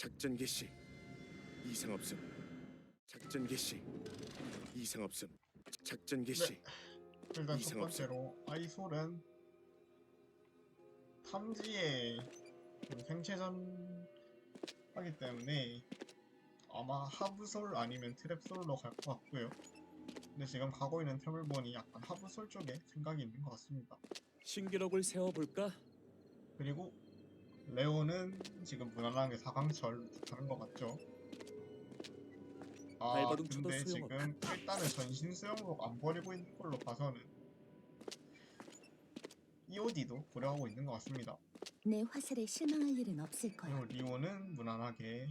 작전 개시 이상 없음 작전 개시 이상 없음 작전 개시 일단 첫 이상 없음. 번째로 아이솔은 탐지에 그 생체전 하기 때문에 아마 하부솔 아니면 트랩솔로 갈 것 같고요. 근데 지금 가고 있는 탭을 보니 약간 하부솔 쪽에 생각이 있는 것 같습니다. 신기록을 세워볼까? 그리고 레오는 지금 무난하게 4강철 가는 것 같죠? 아 근데. 지금 일단은 전신 수영복 안 버리고 있는 걸로 봐서는 EOD도 고려하고 있는 것 같습니다. 내 화살에 실망할 일은 없을 거야. 그리고 리오는 무난하게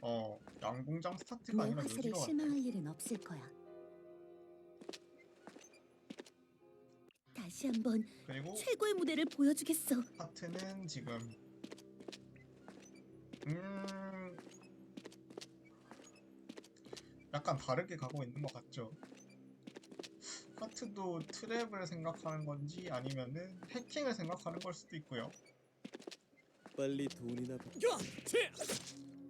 어 양궁장 스타트가 내 아니라 화살에 실망할 일은 없을 거야. 다시 한번 그리고 최고의 무대를 보여주겠어. 하트는 지금 음 약간 다르게 가고 있는 것 같죠. 하트도 트랩을 생각하는 건지 아니면은 해킹을 생각하는 걸 수도 있고요. 빨리 돈이나 벌.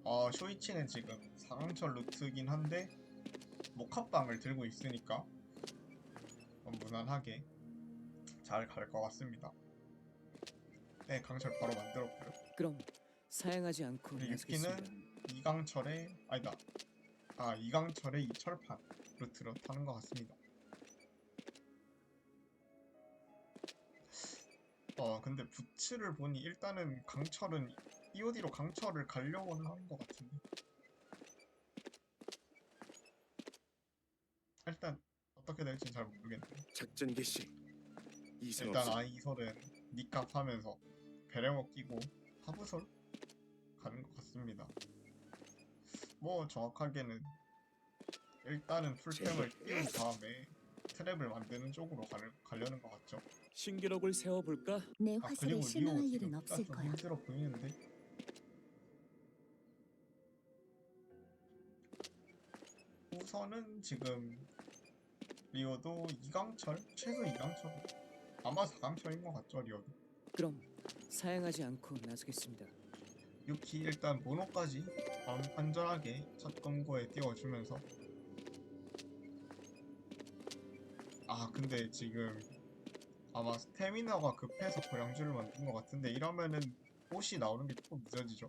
아 쇼이치는 지금 상황철 루트긴 한데 목합방을 들고 있으니까 어, 무난하게 잘 갈 것 같습니다. 네 강철 바로 만들었고요. 그럼 사양하지 않고. 유키는 이강철의 아니다. 아 이강철의 이철판 루트로 타는 것 같습니다. 어 근데 부츠를 보니 일단은 강철은 EOD로 강철을 가려고는 하는 것 같은데 일단 어떻게 될지 잘 모르겠네요. 작전 개시 이상 일단 아이솔은 니값 하면서 배령어 끼고 하부솔 가는 것 같습니다. 뭐 정확하게는 일단은 풀템을 띄운 다음에 트랩을 만드는 쪽으로 가려, 가려는 것 같죠. 신기록을 세워볼까? 내 아 화살에 그리고 실망할 리오 일은 지금 없을 좀 거야. 힘들어 보이는데 우선은 지금 리오도 이강철 최소 이강철 아마 4강철인 것 같죠 리오도 그럼 사양하지 않고 나서겠습니다. 유키 일단 모노까지 안- 안전하게 첫 검거에 띄워주면서. 아 근데 지금 아마 스태미나가 급해서 고량주를 만든 것 같은데 이러면은 옷이 나오는 게 조금 늦어지죠.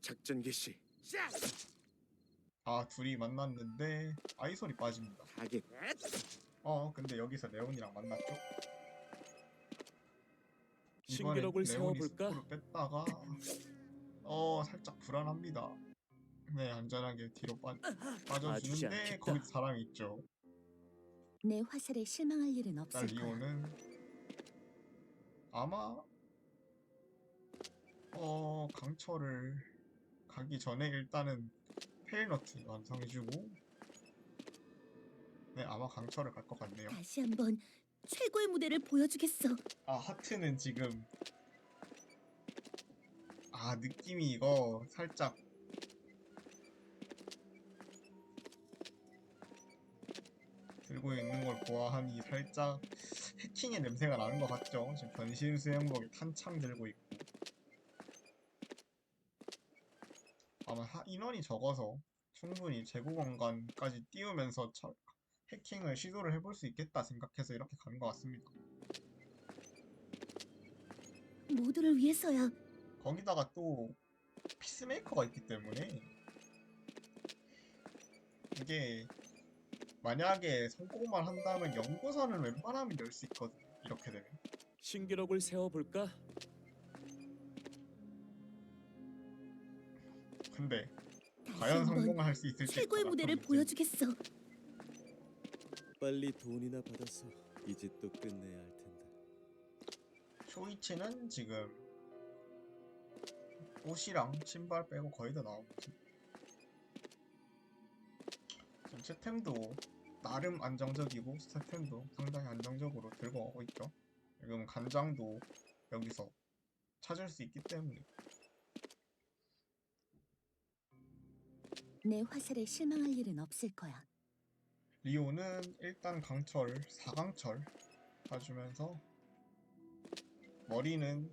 작전 개시. 아 둘이 만났는데 아이솔이 빠집니다. 타겟 어 근데 여기서 레온이랑 만났죠 신기록을 세워볼까? 뺐다가 어 살짝 불안합니다 네 안전하게 뒤로 빠, 빠져주는데. 거기 사람이 있죠 내 화살에 실망할 일은 없을 거야. 리오는 아마 어 강철을 가기 전에 일단은 페일너트 완성해주고 네 아마 강철을 갈 것 같네요 다시 한번 최고의 무대를 보여주겠어. 아 하트는 지금 아 느낌이 이거 살짝 들고 있는 걸 보아하니 살짝 해킹의 냄새가 나는 것 같죠? 지금 변신 수영복에 탄창 들고 있고 아마 하- 인원이 적어서 충분히 재고 공간까지 띄우면서 처- 해킹을 시도를 해볼 수 있겠다 생각해서 이렇게 가는 것 같습니다. 모두를 위해서야. 거기다가 또 피스메이커가 있기 때문에 이게 만약에 성공만 한다면 연구선을 웬만하면 열 수 있거든 이렇게 되면 신기록을 세워볼까? 근데 다시 과연 한번 성공할 수 있을지 최고의 무대를 보여주겠어. 빨리 돈이나 받아서 이 짓도 끝내야 할 텐데. 쇼이치는 지금 옷이랑 신발 빼고 거의 다 나오고. 지금 채템도 나름 안정적이고 스태템도 상당히 안정적으로 들고 오고 있죠. 지금 간장도 여기서 찾을 수 있기 때문에 내 화살에 실망할 일은 없을 거야. 리오는 일단 강철 4강철 봐주면서 머리는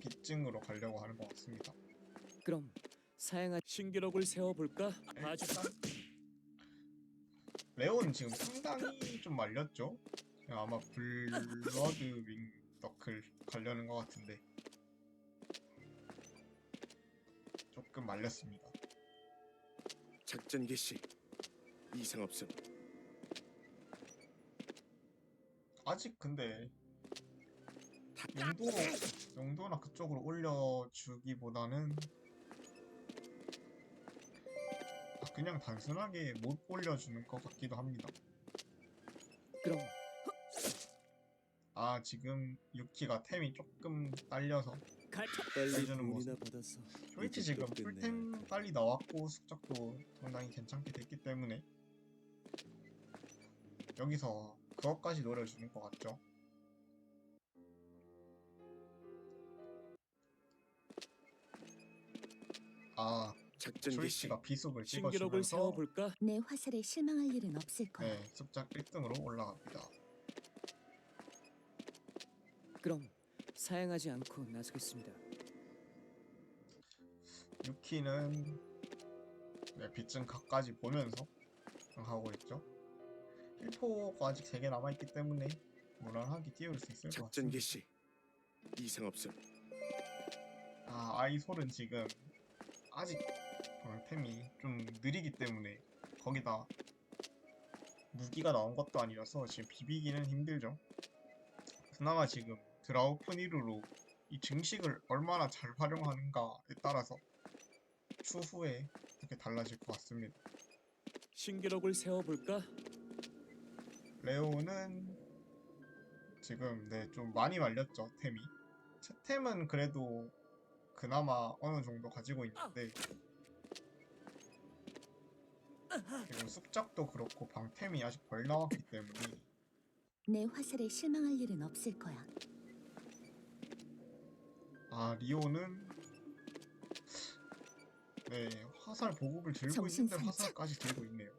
빚증으로 가려고 하는 것 같습니다. 그럼 사양한 신기록을 세워볼까? 아주 일단 레온 지금 상당히 좀 말렸죠? 아마 블러드 윙 너클 가려는 것 같은데 조금 말렸습니다. 작전 개시. 이상 없음. 아직 근데 용도 용도나 그쪽으로 올려주기보다는 아, 그냥 단순하게 못 올려주는 것 같기도 합니다. 그럼 아 지금 유키가 템이 조금 딸려서 돈이나 모습. 쇼이치 지금 풀템 빨리 나왔고 숙적도 상당히 괜찮게 됐기 때문에 여기서 그것까지 노려주는 것 같죠? 아 작전 개시. 쇼이치가 비속을 신기록을 찍어주면서 세워볼까? 내 화살에 실망할 일은 없을 거야. 네 숙작 1등으로 올라갑니다. 그럼 사양하지 않고 나서겠습니다. 유키는 네, 빚증 각까지 보면서 하고 있죠. 1포가 아직 3개 남아있기 때문에 무난하게 띄울 수 있을 것 작전 같습니다. 개시. 이상 없음. 아, 아이솔은 지금 아직 템이 좀 느리기 때문에 거기다 무기가 나온 것도 아니라서 지금 비비기는 힘들죠. 그나마 지금 드라우프니르로 이 증식을 얼마나 잘 활용하는가에 따라서 추후에 이렇게 달라질 것 같습니다. 신기록을 세워볼까? 레오는 지금 네 좀 많이 말렸죠 템이 채템은 그래도 그나마 어느 정도 가지고 있는데 지금 숙작도 그렇고 방템이 아직 덜 나왔기 때문에 내 화살에 실망할 일은 없을 거야. 아 리오는 네 화살 보급을 들고 정신 있는데. 화살까지 들고 있네요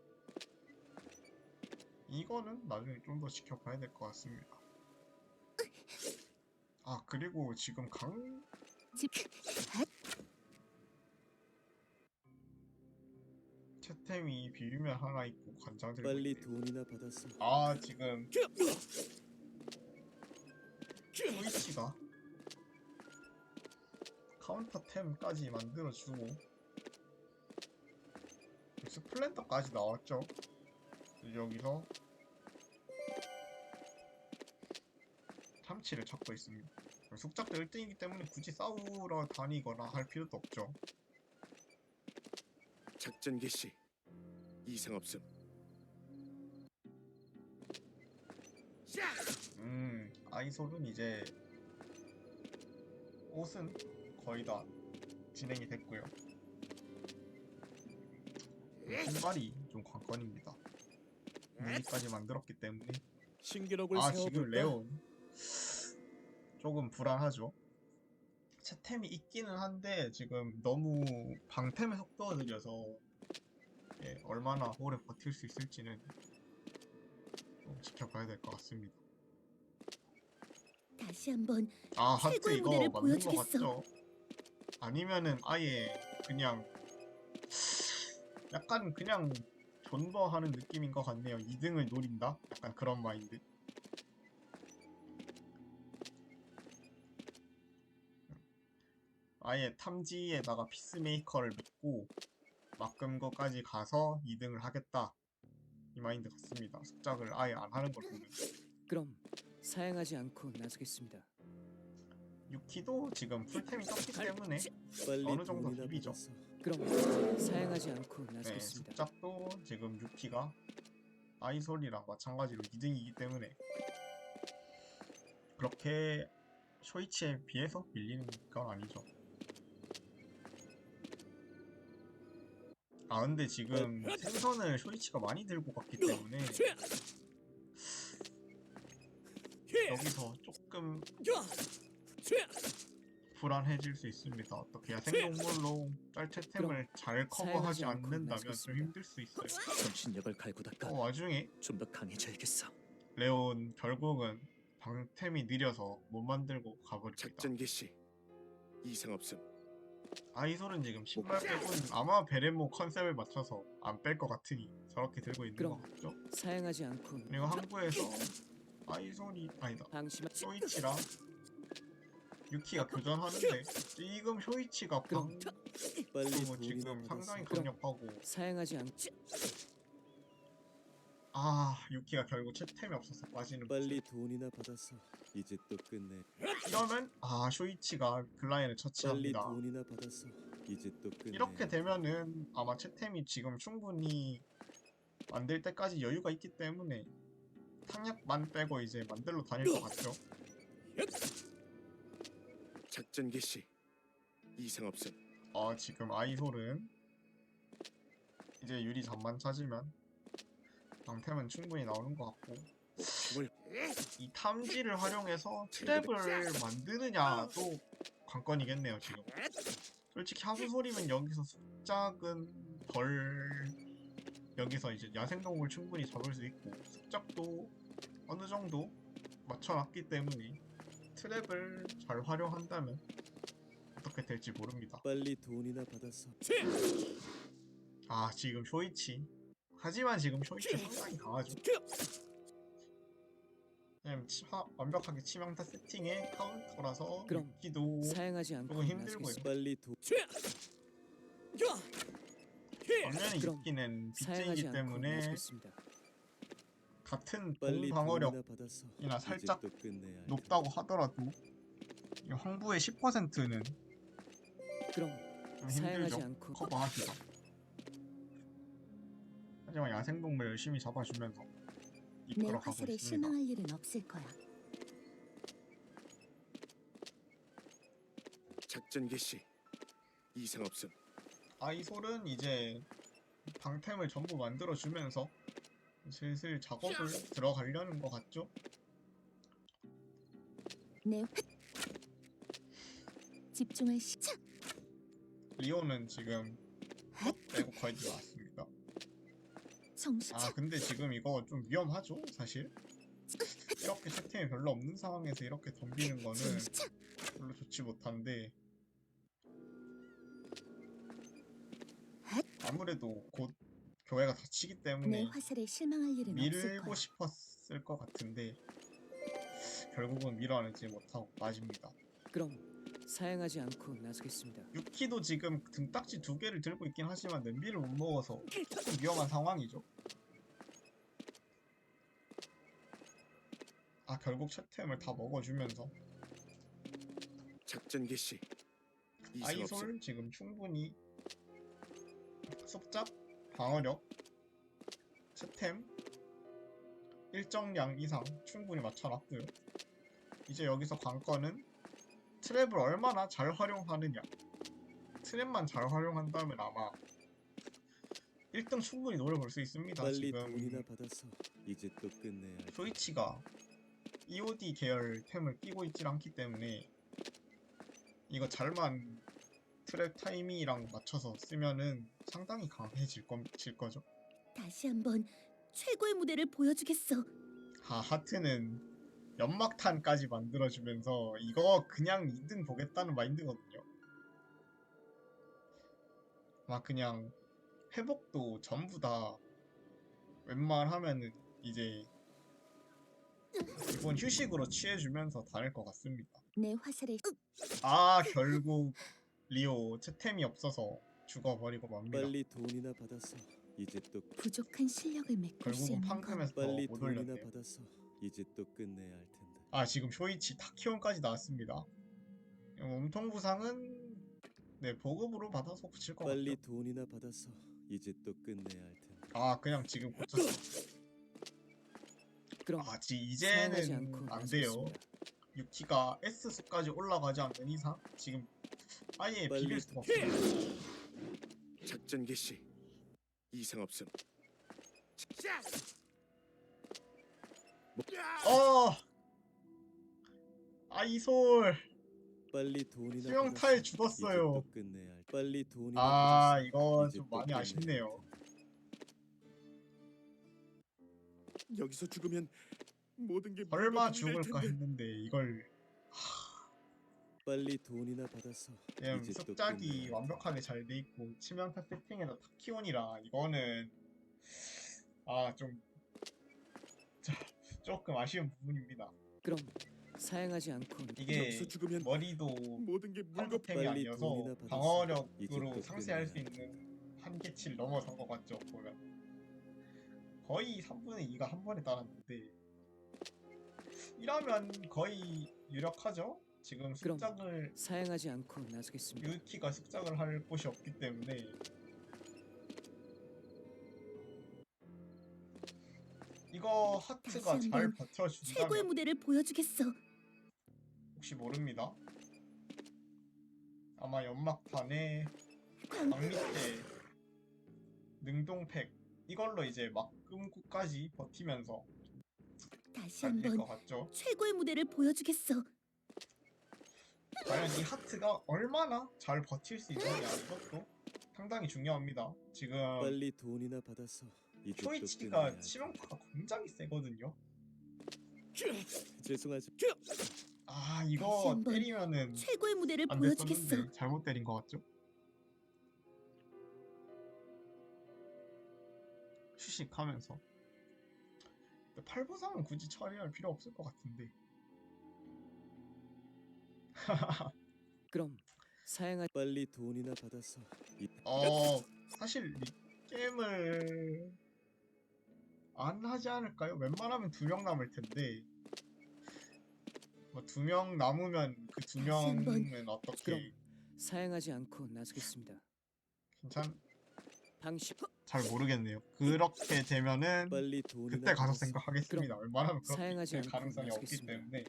이거는 나중에 좀 더 지켜봐야 될 것 같습니다. 아 그리고 지금 강집 채템이 비빔면 하나 있고 간장 들고 빨리 있네요. 돈이나 받아서 아 지금 스위치가 카운터템까지 만들어주고. 스플렌더까지 나왔죠 여기서 참치를 찾고 있습니다 숙작도 1등이기 때문에 굳이 싸우러 다니거나 할 필요도 없죠 작전 개시. 이상 없음. 음, 아이솔은 이제 옷은 거의 다 진행이 됐고요. 신발이 좀 관건입니다. 무기까지 만들었기 때문에 신기록을 아 세워볼까? 지금 레온 조금 불안하죠. 채템이 있기는 한데 지금 너무 방템의 속도가 느려서 예, 얼마나 오래 버틸 수 있을지는 좀 지켜봐야 될 것 같습니다. 다시 한번 아 하트 최고의 이거 무대를 맞는 거 보여주겠어. 같죠? 아니면은 아예 그냥 약간 그냥 존버하는 느낌인 것 같네요. 2등을 노린다? 약간 그런 마인드. 아예 탐지에다가 피스메이커를 믿고 막금 거까지 가서 2등을 하겠다. 이 마인드 같습니다. 숙작을 아예 안 하는 걸 보면. 그럼 사양하지 않고 나서겠습니다. 유키도 지금 풀템이 떴기 때문에 어느 정도 비비죠. 그럼 사양하지 않고 네, 나서겠습니다. 숙작도 지금 유키가 아이솔이랑 마찬가지로 2등이기 때문에 그렇게 쇼이치에 비해서 밀리는 건 아니죠. 아 근데 지금 생선을 쇼이치가 많이 들고 갔기 때문에 여기서 조금 불안해질 수 있습니다. 어떻게 해야 생동물로 짤채템을 잘 커버하지 않는다면 좀. 힘들 수 있어요. 정신력을 갈고 닦아 어, 와중에 좀 더 강해져야겠어. 레온 결국은 방템이 느려서 못 만들고 가버립니다. 작전 개시. 이상 없음. 아이솔은 지금 신발 빼고는 아마 베레모 컨셉을 맞춰서 안 뺄 것 같으니 저렇게 들고 있는 그럼. 것 같죠? 사양하지 않고 그리고 항구에서 아이솔이 아니다 방심하 쇼이치랑 유키가 교전하는데 지금 쇼이치가. 방 빨리 뭐 돈이나 지금 상당히. 강력하고 사양하지 않지 아 유키가 결국 채템이 없어서 빠지는 빨리 돈이나 받아서 이제 또 끝내. 이러면 아 쇼이치가 빨리 처치합니다 돈이나 받아서 이제 또 끝내. 이렇게 되면은 아마 채템이 지금 충분히 만들 때까지 여유가 있기 때문에 탕약만 빼고 이제 만들러 다닐 것 같죠 작전 개시. 이상 없음. 아 지금 아이솔은 이제 유리 잠만 찾으면 방템은 충분히 나오는 것 같고 이 탐지를 활용해서 트랩을 만드느냐도 관건이겠네요 지금 솔직히 하수소리면 여기서 숫작은 덜 여기서 이제 야생동물 충분히 잡을 수 있고 숫작도 어느 정도 맞춰놨기 때문에 트랩을 잘 활용한다면 어떻게 될지 모릅니다. 빨리 돈이나 받아서. 아 지금 쇼이치. 하지만 지금 쇼이치 상당히 강하죠. 그냥 치마, 완벽하게 치명타 세팅의 카운터라서 그럼 기도 사양하지 않고 조금 힘들고요. 나서겠습니다. 빨리 돈. 반면에 그럼 사양하지 빚쟁이기 않고 때문에 나서겠습니다. 같은 공 방어력 돈이나 받아서 이나 살짝 높다고 하더라도 이 황부의 10%는 그럼 좀 힘들죠 커버하기가 하지만 야생동물 열심히 잡아주면서 내 이끌어가고 화살에 있습니다 실망할 일은 없을 거야. 작전 개시. 이상 없음. 아이솔은 이제 방템을 전부 만들어주면서 슬슬 작업을 들어가려는 것 같죠? 내 화... 집중할 시... 차! 리오는 지금 빼고 거의 들어왔습니다 정신 아 차! 근데 지금 이거 좀 위험하죠 사실 이렇게 채팅이 별로 없는 상황에서 이렇게 덤비는 거는 정신 차! 별로 좋지 못한데 아무래도 곧 교회가 내 때문에 화살에 실망할 일은 없을 밀고 거야. 싶었을 것 같은데 결국은 밀어내지 못하고 빠집니다 그럼 사양하지 않고 나서겠습니다. 유키도 지금 등딱지 두 개를 들고 있긴 하지만 냄비를 못 먹어서 조금 위험한 상황이죠 아 결국 채템을 다 먹어주면서 작전 개시. 없음. 아이솔 지금 충분히 속잡 방어력 채템 일정량 이상 충분히 맞춰놨고요. 이제 여기서 관건은 트랩을 얼마나 잘 활용하느냐. 트랩만 잘 활용한다면 아마 1등 충분히 노려볼 수 있습니다 빨리 돈이나 지금 받아서 이제 또 끝내야 할 쇼이치가 EOD 계열 템을 끼고 있질 않기 때문에 이거 잘만 트랩 타이밍이랑 맞춰서 쓰면은 상당히 강해질 거, 질 거죠. 다시 한번 최고의 무대를 보여주겠어. 아 하트는 연막탄까지 만들어주면서 이거 그냥 2등 보겠다는 마인드거든요. 막 그냥 회복도 전부 다 웬만하면은 이제 이번 휴식으로 취해주면서 다닐 것 같습니다. 내 화살에 아 결국 리오 채템이 없어서 죽어버리고 맙니다. 빨리 돈이나 받아서 이제 또 부족한 실력을 메꿀 수 결국은 있는 건 판금에서 빨리 못 돈이나 올렸네요. 받아서 이제 또 끝내야 할 텐데. 아 지금 쇼이치 타키온까지 나왔습니다. 몸통 부상은 네 보급으로 받아서 붙일 것 빨리 같죠. 돈이나 받아서 이제 또 끝내야 할 텐데. 아 그냥 지금 고쳤어. 그럼 아 지, 이제는 않고 안 돼요. 유키가 S 수까지 올라가지 않는 이상 지금 아예 빨리 비빌 수가 없어요. 작전 개시. 이상 없음. 어 아이솔 빨리 돈이나 수영타에 받아서 죽었어요. 끝내야 할. 빨리 돈이나 아 이건 좀또 많이 아쉽네요. 여기서 죽으면 모든 게 설마 될 죽을까 텐데. 했는데 이걸 빨리 돈이나 받아서. 지금 이제 또 습작이 끝내야 완벽하게 잘 돼 있고 치명타 세팅에서 타키온이라. 이거는 아 좀 조금 아쉬운 부분입니다. 그럼 사양하지 않고 이게 죽으면 머리도 모든 게 한국템이 빨리 아니어서 돈이나 받아서 이제 방어력으로 또 상쇄할 수 있는 한계치를 넘어선 것 같죠 보면. 거의 3분의 2가 한 번에 따랐는데 이러면 거의 유력하죠 지금 그럼. 습작을 사양하지 않고 나서겠습니다. 유키가 습작을 할 곳이 없기 때문에 이거 하트가 다시 잘 한번 버텨준다면 최고의 무대를 보여주겠어. 혹시 모릅니다 아마 연막탄에 광방 밑에 능동팩 이걸로 이제 막금구까지 버티면서 다시 달릴 한번 같죠 최고의 무대를 보여주겠어. 과연 이 하트가 얼마나 잘 버틸 수 있느냐 이것도 상당히 중요합니다. 지금 빨리 돈이나 받아서 초이치가 치명타가 굉장히 세거든요. 죄송하지. 아 이거 때리면은 최고의 무대를 안 보여주겠어. 잘못 때린 것 같죠? 휴식하면서. 근데 팔부상은 굳이 처리할 필요 없을 것 같은데 그럼 사양하 빨리 돈이나 받아서 이어 사실 이 게임을 안 하지 않을까요? 웬만하면 두 명 남을 텐데 뭐 두 명 남으면 그두 다시 한번. 명은 어떻게 그럼. 사양하지 않고 나서겠습니다. 괜찮 방식 잘 모르겠네요. 그렇게 되면은 빨리 돈이나 그때 가서 생각하겠습니다. 웬만하면 그렇게 사양하지 될 않고 가능성이 없기 나서겠습니다. 때문에.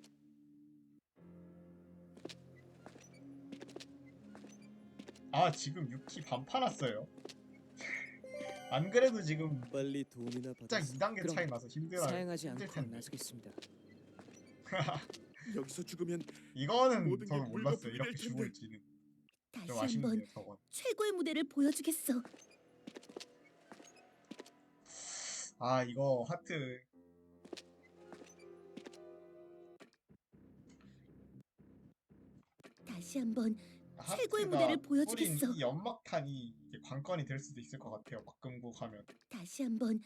아 지금 6키 반파 났어요. 안 그래도 지금 빨리 돈이나 딱 받아서 2단계 그럼 차이 나서 힘들어요. 사양하지 힘들 않고 텐데. 나서겠습니다. 여기서 죽으면 이거는 모든 게 저는 몰랐어요. 물거품이 이렇게 될. 죽을지는 다시 좀 한번 아쉽네요. 저건. 최고의 무대를 보여주겠어. 아 이거 하트 다시 한번 최고의 무대를 보여주겠어. 이 연막탄이 이제 관건이 될 수도 있을 것 같아요. 막금고 가면. 다시 한번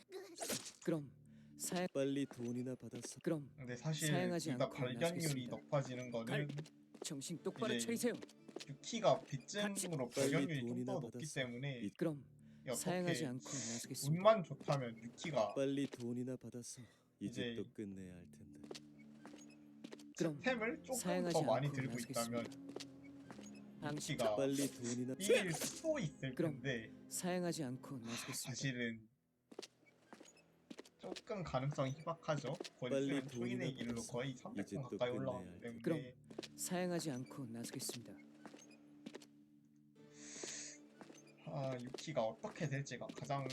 그럼 사양 빨리 돈이나 받아서 그럼 근데 사실 사양하지 둘다 않고 발견율이. 높아지는 거는 정신 똑바로 이제 차리세요. 유키가 빗증으로 빨리 발견율이 좀 돈이나 더 높기 받아서 때문에 이- 그럼 사양하지 어떻게 않고 나서겠습니다. 운만 좋다면 유키가 빨리 돈이나 받아서 이제 이제 또 끝내야 할 텐데 그럼 템을 조금 사양하지 더 많이 않고 들고 있다면 나서겠습니다. 방식 유키가 빨리 돈이나 이길 수도 있을 그럼 텐데 사양하지 않고 나서겠습니다. 사실은 조금 가능성이 희박하죠. 곧 빨리 초인의 돈이나 길로 거의 이제 300분 또 가까이 할 때문에 그럼. 사양하지 않고 나서겠습니다. 아 유키가 어떻게 될지가 가장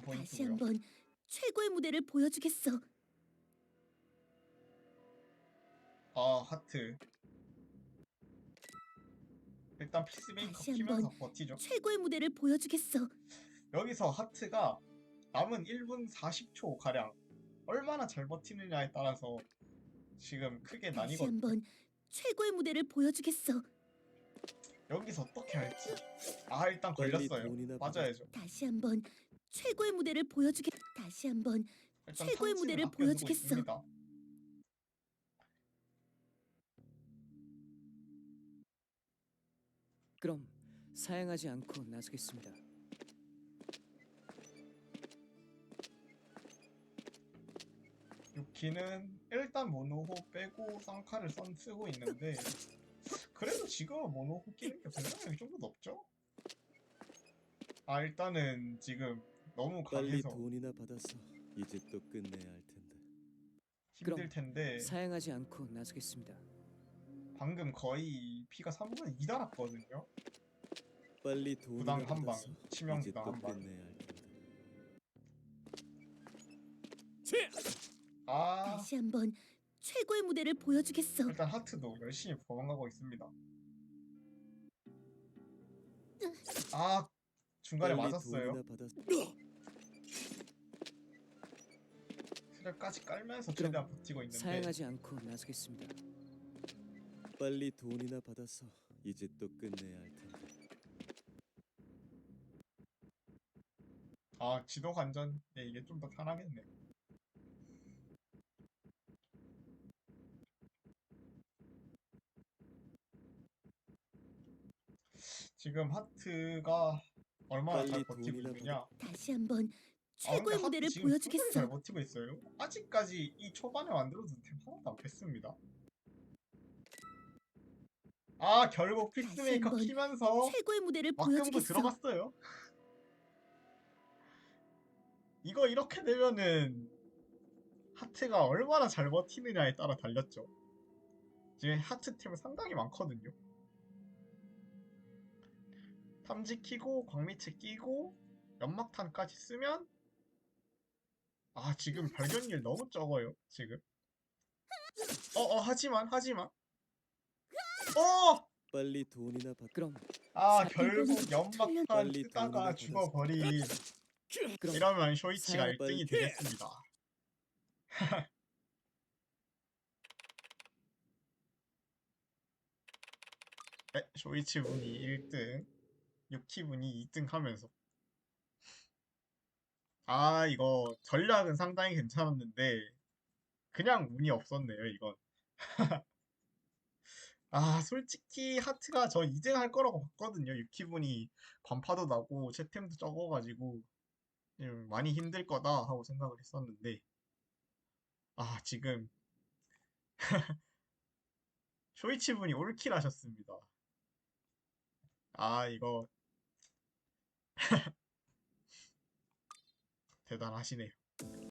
다시 포인트고요. 한번 최고의 무대를 보여주겠어. 아 하트 일단 피스메이커 다시 키면서 버티죠. 최고의 무대를 보여주겠어. 여기서 하트가 남은 1분 40초 가량 얼마나 잘 버티느냐에 따라서 지금 크게 다시 나뉘거든요. 한번 최고의 무대를 보여주겠어. 여기서 어떻게 할지. 아 일단 빨리 걸렸어요. 맞아야죠. 다시 한번 최고의 무대를 보여주겠. 다시 한번 일단 최고의 무대를 보여주겠어. 있습니다. 그럼 사양하지 않고 나서겠습니다. 유키는 일단 모노호 빼고 쌍카를 선 쓰고 있는데 그래도 지금은 모노호 끼는 게 굉장히 좀더 높죠? 아 일단은 지금 너무 빨리 강해서 돈이나 받아서 이제 또 끝내야 할 텐데 힘들 그럼 텐데 사양하지 않고 나서겠습니다. 방금 거의 피가 3분의 2 달았거든요. 빨리 돈이나 부당 한 방, 받아서 치명 이제 부당 또 한 방. 끝내야 할 텐데 아 다시 한번 최고의 무대를 보여주겠어. 일단 하트도 열심히 도망가고 있습니다. 아 중간에 빨리 맞았어요. 받아서 트랩까지 깔면서 최대한 버티고 있는데 사양하지 않고 나서겠습니다. 빨리 돈이나 받아서 이 짓도 끝내야 할 텐데. 아 지도 관전 네, 이게 좀 더 편하겠네. 지금 하트가 얼마나 잘 빨리 버티고 돈이나 있느냐? 다시 한번 아, 최고의 무대를 지금 충분히 보여주겠어. 잘 버티고 있어요. 아직까지 이 초반에 만들어둔 템 하나도 안 뺐습니다. 아 결국 피스메이커 한번 키면서 최고의 무대를 막금도 보여주겠어. 들어갔어요. 이거 이렇게 되면은 하트가 얼마나 잘 버티느냐에 따라 달렸죠. 지금 하트 팀은 상당히 많거든요. 탐지 키고 광미체 끼고 연막탄까지 쓰면 아 지금 발견일 너무 적어요 지금. 어어 하지만 하지만 어! 빨리 돈이나 받. 그럼 아 자, 결국 연막탄 빨리 쓰다가 돈이나 죽어버린 그럼 이러면 쇼이치가 자, 1등이 빨리. 되겠습니다. 네, 쇼이치 분이 1등, 유키 분이 2등 하면서 아 이거 전략은 상당히 괜찮았는데 그냥 운이 없었네요 이건. 아 솔직히 하트가 저 2등 할 거라고 봤거든요. 유키 분이 관파도 나고 채템도 적어가지고 좀 많이 힘들 거다 하고 생각을 했었는데 아 지금 쇼이치 분이 올킬 하셨습니다. 아 이거 대단하시네요.